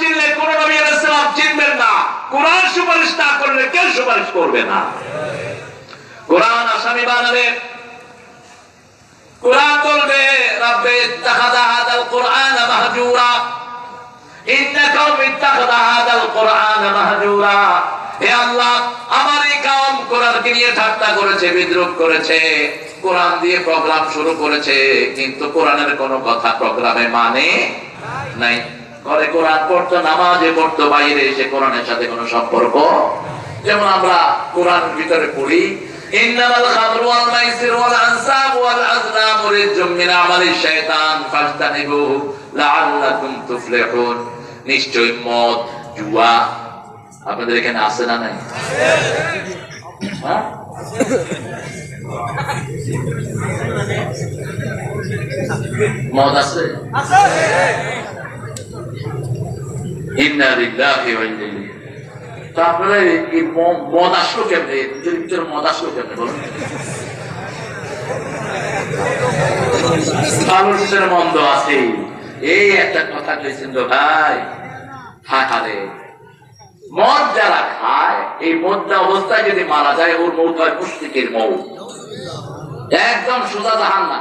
চিনলে কোন নবী আলাইসালাম চিনবেন না। কোরআন সুপারিশ না করলে কেউ সুপারিশ করবে না? কোরআন আসামি বানাবে। কোরআন বলবে, রব্বে ইত্তাখাযা হাদাল মাহজুরা। ইত্তাখাযা হাদাল মাহজুরা। হে আল্লাহ, আমার এই কোরআনকে নিয়ে ঠাট্টা করেছে, বিদ্রুপ করেছে। কোরআন দিয়ে প্রোগ্রাম শুরু করেছে, কিন্তু কোরআনের কোনো কথা প্রোগ্রামে মানে নাই। ঘরে কোরআন পড়তো, নামাজে পড়তো, বাইরে এসে কোরআনের সাথে কোনো সম্পর্ক? যেমন আমরা কোরআন ভিতরে পড়ি নিশ্চয় মদ, জুয়া, আপনাদের এখানে আছে না নাই? হ্যাঁ? মদ আছে। এই মদ আসলো কেমনে? নিজের ভিতরে মদ কেমনে মন্দ আছে। এই একটা কথা তো ভাই। হাহারে মদ যারা খায়, এই মদ্দা অবস্থায় যদি মারা যায়, ওর মৌত হয় পুষ্টিকের মৌত। একদম সোজা জাহান না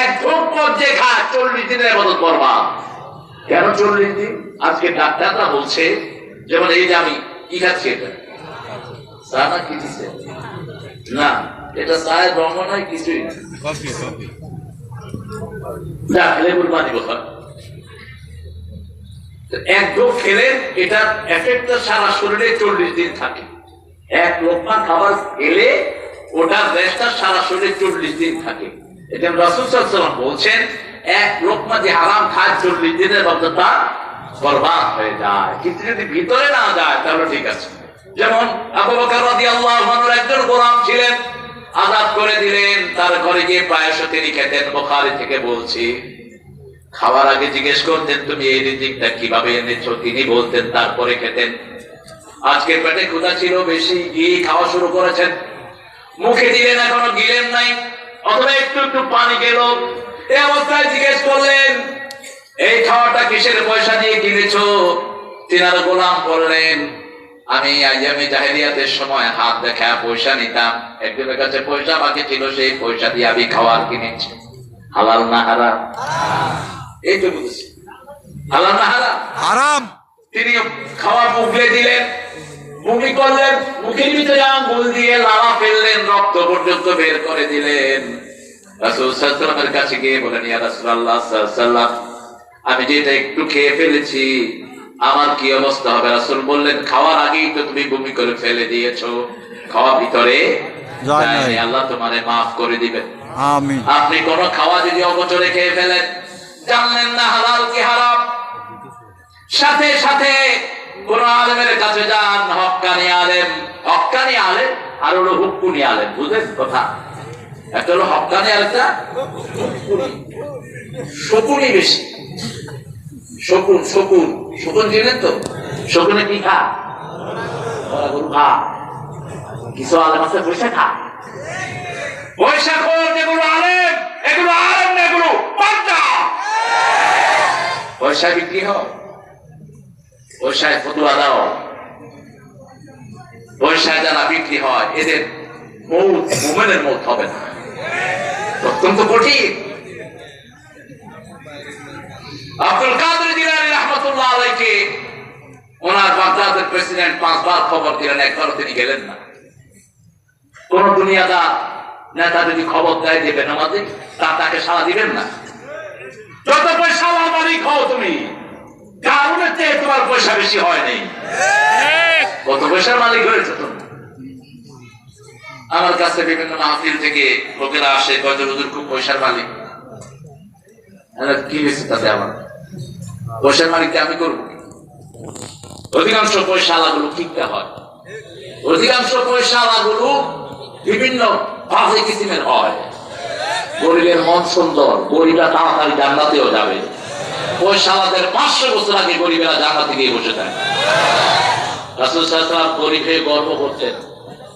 এক ঢোক যে খায়, চল্লিশ দিনের মতো বরবাদ। কেন চল্লিশ দিন আজকে ডাক্তাররা বলছে যেমন এই যে আমি কি খাচ্ছি এটা? চা না কি দিচ্ছে না এটা চায়ের রঙ নয় কিছুই না। লেবুর পানি তো এক ঢোক খেলে এটার এফেক্টটা সারা শরীরে চল্লিশ দিন থাকে। এক লোকমা খাবার খেলে ওটার রেস্টটা সারা শরীরে চল্লিশ দিন থাকে। এটা রসুল বলছেন এক লোকমা যে দিনের মধ্যে তা বরবাদ হয়ে যায়। কিন্তু যদি ভিতরে না যায়, তাহলে ঠিক আছে। যেমন একজন গোলাম ছিলেন, আজাদ করে দিলেন, তার ঘরে গিয়ে তিনি খেতেন। বোখারি থেকে বলছি, খাওয়ার আগে জিজ্ঞেস করতেন, তুমি এই রিজিকটা কীভাবে এনেছো? তিনি বলতেন, তারপরে খেতেন। আজকের পেটে ক্ষুধা ছিল বেশি গিয়ে খাওয়া শুরু করেছেন। মুখে দিলেন, এখনও গিলেন নাই। অথবা একটু একটু পানি গেল এই অবস্থায় জিজ্ঞেস করলেন এই খাওয়াটা কিসের পয়সা দিয়ে কিনেছো? তিনার গোলাম বললেন আমি আইয়ামে জাহেলিয়াতের সময় হাত দেখা পয়সা নিতাম। একজনের কাছে পয়সা বাকি ছিল সেই পয়সা দিয়ে আমি খাওয়ার কিনেছি। হালাল না হারাম? এই তো বুঝেছি হালাল না হারাম? আরাম তিনি খাওয়া মুখলে দিলেন মুখি করলেন মুখের ভিতরে আঙ্গুল দিয়ে লালা ফেললেন রক্ত পর্যন্ত বের করে দিলেন। রাসূল কাছে গিয়ে বলেন ইয়া আমি যেটা একটু খেয়ে ফেলেছি আমার কি অবস্থা হবে? রাসূল বললেন খাওয়ার আগেই তো তুমি বমি করে ফেলে দিয়েছ। খাওয়া ভিতরে আল্লাহ তোমারে মাফ করে দিবেন। আপনি কোন খাওয়া যদি অগোচরে খেয়ে ফেলেন জানলেন না হালাল কি হারাম? সাথে সাথে কোন আলেমের কাছে যান হক্কানি আলেম হক্কানি আলেম আর হলো হুক্কুনি আলেম বুঝলেন কথা? একটা হলো হক্কানি আর একটা হুক্কুনি। শকুনি বেশি। শকুন শকুন। শকুন চিনেন তো? শকুনে কি খা? খা। কিছু আলেম আছে বসে খা। পয়সা খোর যেগুলো আলেম এগুলো আলেম না এগুলো পয়সা বিক্রি হয় পয়সায় ফতুয়া দাও। পয়সায় যারা বিক্রি হয়। এদের মৌত, মোমেনের মৌত হবে না। অত্যন্ত কঠিন আব্দুল কাদের জিলানী রহমতুল্লাহ আলাইকে ওনার বাগদাদের প্রেসিডেন্ট পাঁচবার খবর দিলেন একবারও তিনি গেলেন না। কোন দুনিয়াদার নেতা যদি খবর দেয় দেবেন আমাদের তা তাকে সাড়া দিবেন না। যত পয়সা আমার মালিক হও তুমি কারণের চেয়ে তোমার পয়সা বেশি হয়নি কত পয়সার মালিক হয়েছে তুমি? আমার কাছে বিভিন্ন মাহফিল থেকে লোকেরা আসে কয়তো হুজুর খুব পয়সার মালিক। কি হয়েছে তাতে আমার? পয়সার মালিককে আমি করব? অধিকাংশ পয়সা আলাগুলো ঠিকঠাক হয়। অধিকাংশ পয়সা আলাগুলো বিভিন্ন বাজে কিসিমের হয়। গরিবের মন সুন্দর, গরিবরা তাড়াতাড়ি জান্নাতেও যাবে। পয়সাওয়ালাদের পাঁচশো বছর আগে গরিবেরা জান্নাতে গিয়ে বসে থাকে। রাসূল আলাইহি গরিব গর্ব করতেন।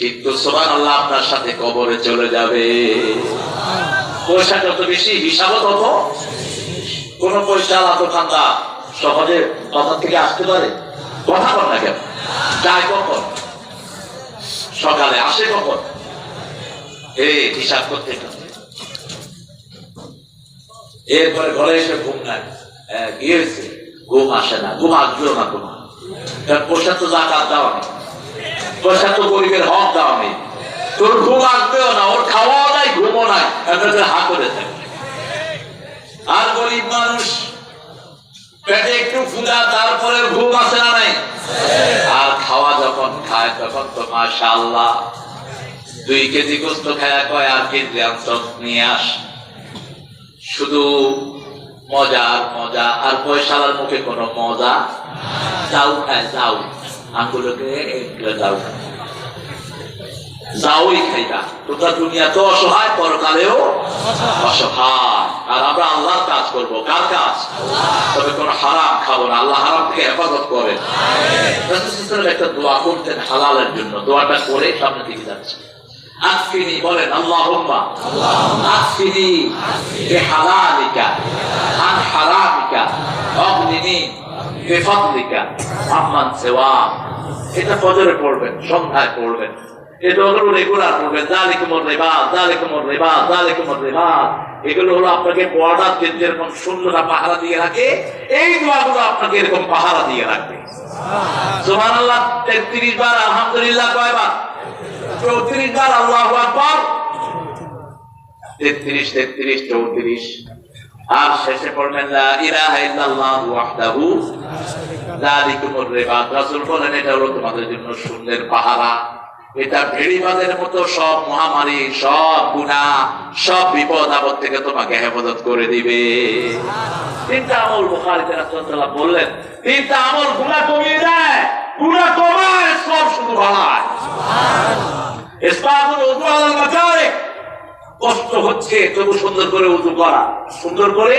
কিন্তু আল্লাহ আপনার সাথে কবরে চলে যাবে। পয়সা যত বেশি, হিসাবও তত। কোন পয়সা দোকানদার সহজে বাজার থেকে আসতে পারে। কথা বল না কেন? যায় কখন? সকালে আসে কখন? এই হিসাব করতে এরপরে ঘরে এসে ঘুম নাই। গিয়েছে ঘুম আসে না, ঘুম আসবেও না কারণ পয়সা তো জাকাত দেওয়া নেই। গরিবের হক নেই। তোর ঘুম আসবেও না, ওর খাওয়াও নাই, ঘুমও নাই করে থাকে। আর গরিব মানুষ, পেটে একটু তারপরে ঘুম আসে না নাই? আর খাওয়া যখন খায়, তখন তো মাশাআল্লাহ, দুই কেজি গোস্ত খায়া কয়, আর কেজি নিয়ে আস? শুধু মজা আর মজা, আর পয়সালার মুখে কোনো মজা? যাও খায়, যাও। আঙ্গুলোকে খায়। যাওই খাইবা তোমরা দুনিয়া তো অসহায়, পরকালেও অসহায়। আর আমরা আল্লাহর কাজ করব। কার কাজ? তবে কোন হারাম খাব না। আল্লাহ হারাম থেকে হেফাজত ওয়াসাল্লাম একটা দোয়া করতেন হালালের জন্য। দোয়াটা করে সামনে দিকে যাচ্ছে। আকফিনি বলেন, আল্লাহুম্মা। আকফিনি বিহালালিকা আন হারামিকা। অগনিনি সিওয়া এটা ফজরে পড়বেন সন্ধ্যায় পড়বেন। এটা হলো রেগুলার পড়বেন। জালিকুমুর রিবা জালিকুমুর রিবা জালিকুমুর রিবা এগুলো হলো আপনাকে বর্ডার যেরকম শূন্যটা পাহারা দিয়ে রাখে এই দোয়াগুলো আপনাকে এরকম পাহারা দিয়ে রাখবে। সুবহানাল্লাহ। 33 বার আলহামদুলিল্লাহ কয়বার? চৌত্রিশ বার আল্লাহ আকবর। তেত্রিশ তেত্রিশ চৌত্রিশ। আর শেষে পড়বেন লা ইলাহা ইল্লাল্লাহু ওয়াহদাহু যালিকুমুর রিবাদ রাসূল বলেন এটা হলো তোমাদের জন্য সুন্দর পাহারা। এটা ভেড়িবাদের মতো সব মহামারী সব গুনাহ সব বিপদ আপদ থেকে তোমাকে হেফাজত করে দিবে। তিনটা আমল বুখারীতে রাসূলুল্লাহ বললেন তিনটা আমল গুনাহ কমিয়ে দেয় গুনাহ কমায় সব শুধু বাড়ায়। ইসবাতুল উযু আলাল মাকারিক কষ্ট হচ্ছে, তবু সুন্দর করে উজু করা। সুন্দর করে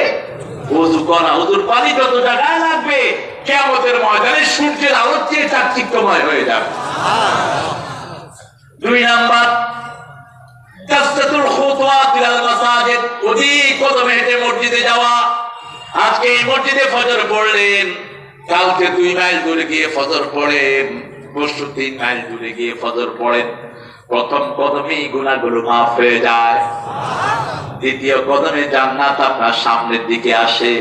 উজু করা। উজুর পানি যত জায়গায় লাগবে কেমতের ময়দানে সূর্যের আলোর চেয়ে চাকচিক্যময় হয়ে যাবে। দুই নাম্বার কালকে দুই মাইল দূরে গিয়ে ফজর পড়েন। পরশু তিন মাইল দূরে গিয়ে ফজর পড়েন। প্রথম কদমেই গুণাগুলো মাফ হয়ে যায়। দ্বিতীয় কদমে জান্নাত আপনার সামনের দিকে আসে।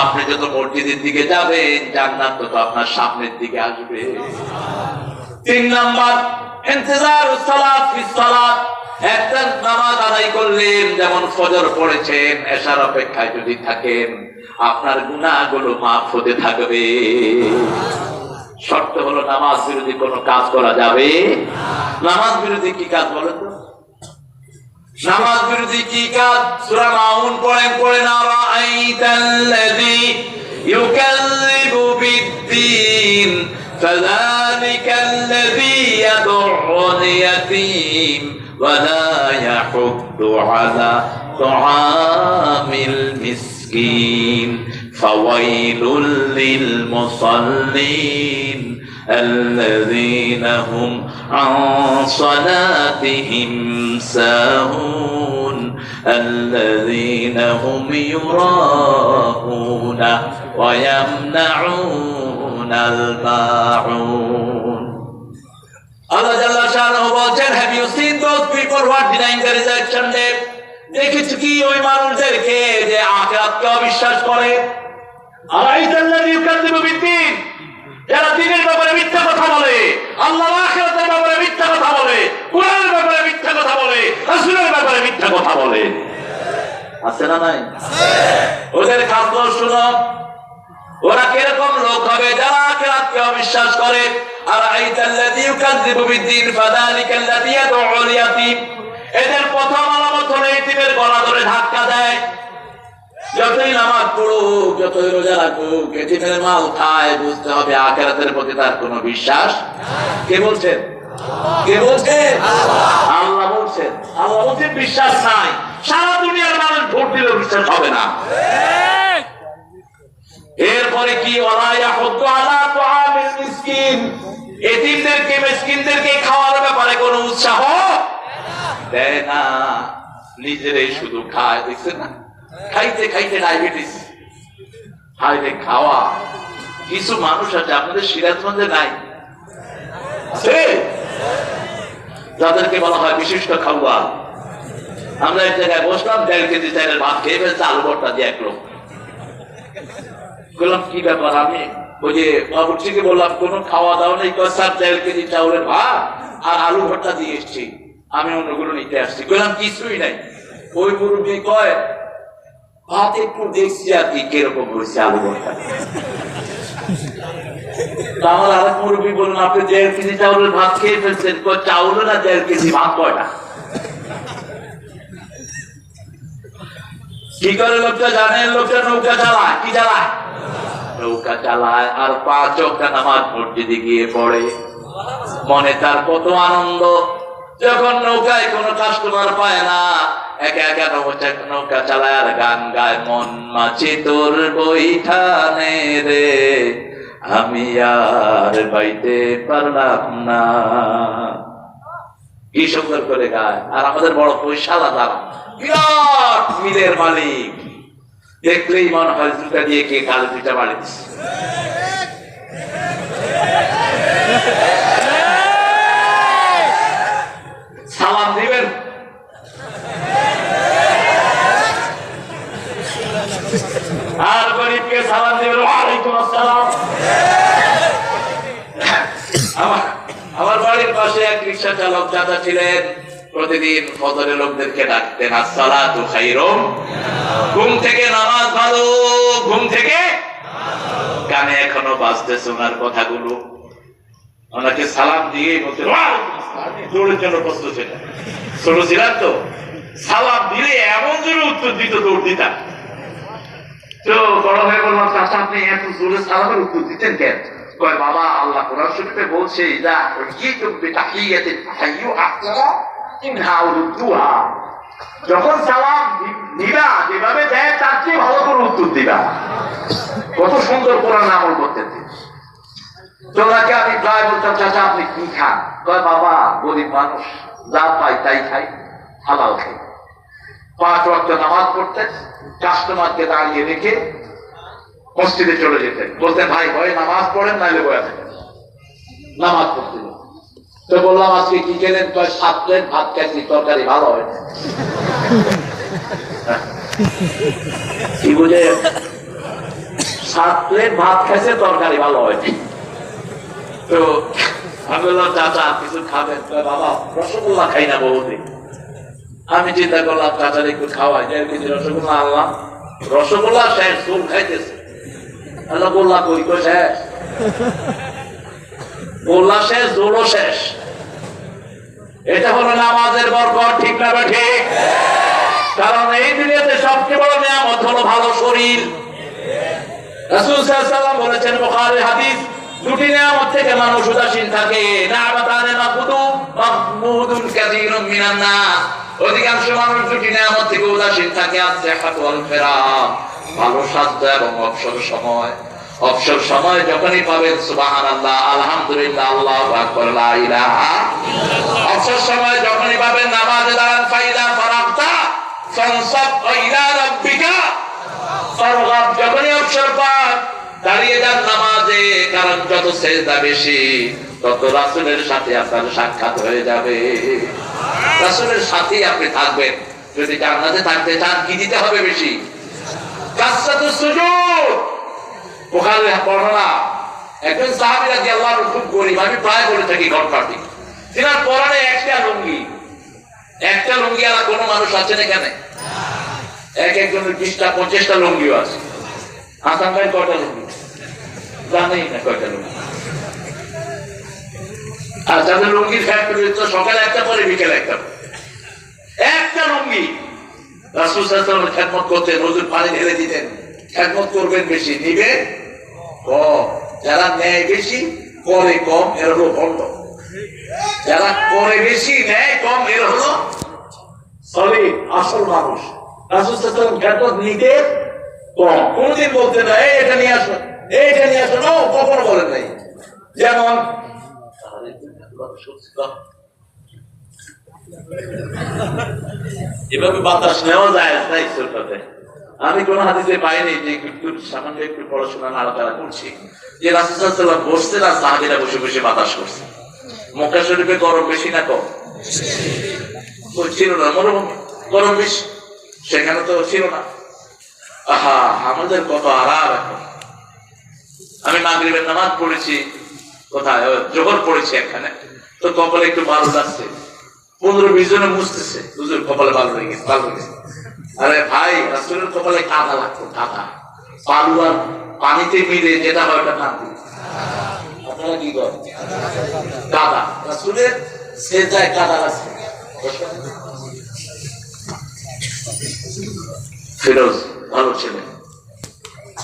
আপনি যত মসজিদের দিকে যাবেন, জান্নাত তত আপনার সামনের দিকে আসবে। তিন নাম্বার একটা নামাজ আদায় করলেন, যেমন ফজর পড়েছেন, এশার অপেক্ষায় যদি থাকেন, আপনার গুনাহগুলো মাফ হতে থাকবে। শর্ত হলো নামাজ বিরোধী কোনো কাজ করা যাবে নামাজ বিরোধী কি কাজ বলেন তো নামাজ বিরোধী কি কাজ সূরা মাউন পড়েন পড়েন আরাআইতাল্লাযী ইউকাল্লিবু বিদ্দীন فذلك الذي يدع اليتيم ولا يحض على طعام المسكين فويل للمصلين الذين هم عن صلاتهم ساهون الذين هم يراءون ويمنعون الماعون Allah Jalla Shanahu বলছেন have you seen those people who are denying the resurrection day দেখেছো কি ওই মানুষদেরকে যে আখিরাতকে অবিশ্বাস করে আরাইতাল্লাযী ইউকাযযিবু বিদ্দীন যারা দিনের অবিশ্বাস করে। আর আইতাল্লাযী ইউকাযযিবু বিদ্দীন ফাযালিকাল্লাযী ইয়াদউল ইয়াতীম। এদের প্রথম আলামত হলো ইতিমের গলা ধরে ধাক্কা দেয়। যতই নামাজ পড়ুক, যতই রোজা রাখুক এটিমের মাল খায়, বুঝতে হবে আখেরাতের প্রতি তার কোনো বিশ্বাস কে বলছেন কে বলছেন আল্লাহ বলছেন আল্লাহ বিশ্বাস নাই। সারা দুনিয়ার মানুষ ভোট দিলেও বিশ্বাস হবে না। এরপরে কি? খাওয়ার ব্যাপারে কোনো উৎসাহ দেয় না। নিজেরাই শুধু খায়, দেখছেন না? খাইতে খাইতে ডায়াবেটিস হাইরে খাওয়া। কিছু মানুষ আছে, আপনাদের সিরাজগঞ্জে নাই? যাদেরকে বলা হয় বিশিষ্ট খাওয়া। আমরা এক জায়গায় বসলাম, দেড় কেজি চাইলের ভাত খেয়ে ফেলছে, আলু ভর্তা দিয়ে এক লোক। বললাম, কি ব্যাপার আমি? ওই যে বাবুর্চিকে বললাম, কোন খাওয়া দাওয়া নেই স্যার, দেড় কেজি চাউলের ভাত আর আলু ভর্তা দিয়ে এসছি। আমি অন্যগুলো নিতে আসছি। বললাম, কিছুই নাই। ওই মুরব্বী কয় ভাত দেখছি আর কি, কীরকম আলু আমার আরেক মুরব্বী বললেন আপনি দেড় কেজি চাউলের ভাত খেয়ে ফেলছেন। না দেড় কেজি ভাত, কয়টা? কি করে লোকটা জানেন লোকটা নৌকা চালায়। কি চালায়? নৌকা চালায় আর পাঁচ অক্টা নামাজ মসজিদে গিয়ে পড়ে। মনে তার কত আনন্দ। যখন নৌকায় কোনো কাস্টমার পায় না একা একা নৌকা নৌকা চালায় আর গান গায় মন মাছি। তোর বইখানে রে, আমি আর বাইতে পারলাম না। কি সুন্দর করে গায়। আর আমাদের বড় পয়সা দাদা বিরাট মিলের মালিক। দেখলেই মনে হয় দুটা দিয়ে কে কালো দুটা বাড়ি দিচ্ছে সালাম দিবেন আর গরিবকে সালাম দিবেন ওয়ালাইকুম আসসালাম। আমার বাড়ির পাশে এক রিক্সা চালক দাদা ছিলেন। প্রতিদিন ফজরে লোকদেরকে ডাকতেন, আসসালাতু খাইরুম। ঘুম থেকে নামাজ ভালো, ঘুম থেকে কানে এখনও বাজতেছে ওনার কথাগুলো। ওনাকে সালাম দিয়ে বলতে দৌড়ের জন্য প্রস্তুত ছিলেন ছোট ছিলাম তো? সালাম দিলে এমন জোরে উত্তর দিত, দৌড় দিতাম। তো বড় হয়ে বললাম আপনি এত জোরে সালামের উত্তর দিতেন কেন? বাবা, আল্লাহ কোরআন শরীফে বলছে, ইদা রুদ্দুহা যখন সালাম দিবা যেভাবে দেয়, তার চেয়ে ভালো করে উত্তর দিবা। কত সুন্দর কোরআন আমল করতেন তিনি। তো ওনাকে আমি প্রায় বলতাম, চাচা, আপনি কি খান? কয়, বাবা, গরিব মানুষ, যা পাই তাই খাই, হালাল খাই। পাঁচ ওয়াক্ত নামাজ পড়তেন কাস্টমারকে দাঁড়িয়ে রেখে মসজিদে চলে যেতেন বলতেন, ভাই, ভয় নামাজ পড়েন, নাইলে বয়া থাকেন নামাজ পড়তেন তো বললাম, আজকে কি খেলেন? কয়, সাত প্লেট ভাত খাইছি, তরকারি ভালো হয় কি বুঝে? সাত প্লেট ভাত খাইছে, তরকারি ভালো হয় তো আমি বললাম, চাচা, কিছু খাবেন? বাবা, রসগোল্লা খাই না বহুদিন। আমি চিন্তা করলাম চাচার একটু খাওয়াই। দেড় কেজি রসগোল্লা আনলাম। রসগোল্লা শেষ, চুল খাইতেছে। আল্লাহ গোল্লা কই কই, শেষ? গোল্লা শেষ দোলো শেষ। এটা হলো নামাজের বরকত, ঠিক না ঠিক? কারণ এই দুনিয়াতে সবচেয়ে বড় নিয়ামত হলো ভালো শরীর। রাসূল সাল্লাল্লাহু বলেছেন, বুখারীর হাদিস, দুটি নিয়ামত থেকে মানুষ উদাসীন থাকে। নামাতানে মাকুদু মাহমুদুন কাসীরুম মিনান অধিকাংশ মানুষ দুটি নিয়ামত থেকে উদাসীন থাকে as-সিহহাত ওয়াল ফিরাক ভালো স্বাস্থ্য এবং অবসর সময়। অবসর সময় যখনই পাবেন আলহামদুলিল্লাহ, আল্লাহু লা ইলাহা অবসর সময় যখনই পাবেন ফাইদা ফারাগতা ফানসাব ইলা রাব্বিকা। যখনই অবসর পান, দাঁড়িয়ে যান নামাজে, কারণ যত সেজদা বেশি, তত রাসূলের সাথে আপনার সাক্ষাৎ হয়ে যাবে। রাসূলের সাথেই আপনি থাকবেন। যদি জান্নাতে থাকতে চান, কি দিতে হবে বেশি? খুব গরিব, আমি প্রায় থাকি একটা লুঙ্গি। একটা লুঙ্গি কোনো মানুষ এক বিশটা পঞ্চাশটা লুঙ্গিও আছে। ভাই কয়টা লুঙ্গি? জানেই না কয়টা লুঙ্গি। আর যাদের লুঙ্গির ফ্যাক্টরি তো সকালে একটা পরে বিকেলে একটা। একটা লুঙ্গি। পানি ঢেলে দিতেন। করবেন বেশি নিবে যারা নেয় বেশি করে কম যারা করে বেশি নেয় কম হলো সলিড আসল মানুষ। কম। কোনদিন বলতে না "এই, এটা নিয়ে আসো এটা নিয়ে আসো। নো কখনো বলেন নাই। যেমন এভাবে বাতাস নেওয়া যায় না ঈশ্বরটাতে আমি কোন হাদিসে পাইনি যে একটু সামান্য একটু পড়াশোনা নাড়াচাড়া করছি। যে রাসুসাল্লাম বসছেন আর সাহাবিরা বসে বসে বাতাস করছে। মক্কা শরীফে গরম বেশি না কম? ছিল না, মরুভূমি। গরম বেশি। সেখানে তো ছিল না। আহা, আমাদের কত আরাম এখন। আমি মাগরিবের নামাজ পড়েছি। কোথায়? জোহর পড়েছি এখানে। তো কপালে একটু বালু যাচ্ছে পনেরো বিশ জনে মুছতেছে। দুজন কপালে বালু হয়ে গেছে বালু আরে ভাই, রাসুলের কপালে কাদা লাগতো, কাদা। বালু আর পানিতে মিলে যেটা হয় ওটা কাঁদি। আপনারা কি করেন? কাদা। রাসুলের সে যায় কাদা লাগছে। ফিরোজ ভালো ছেলে।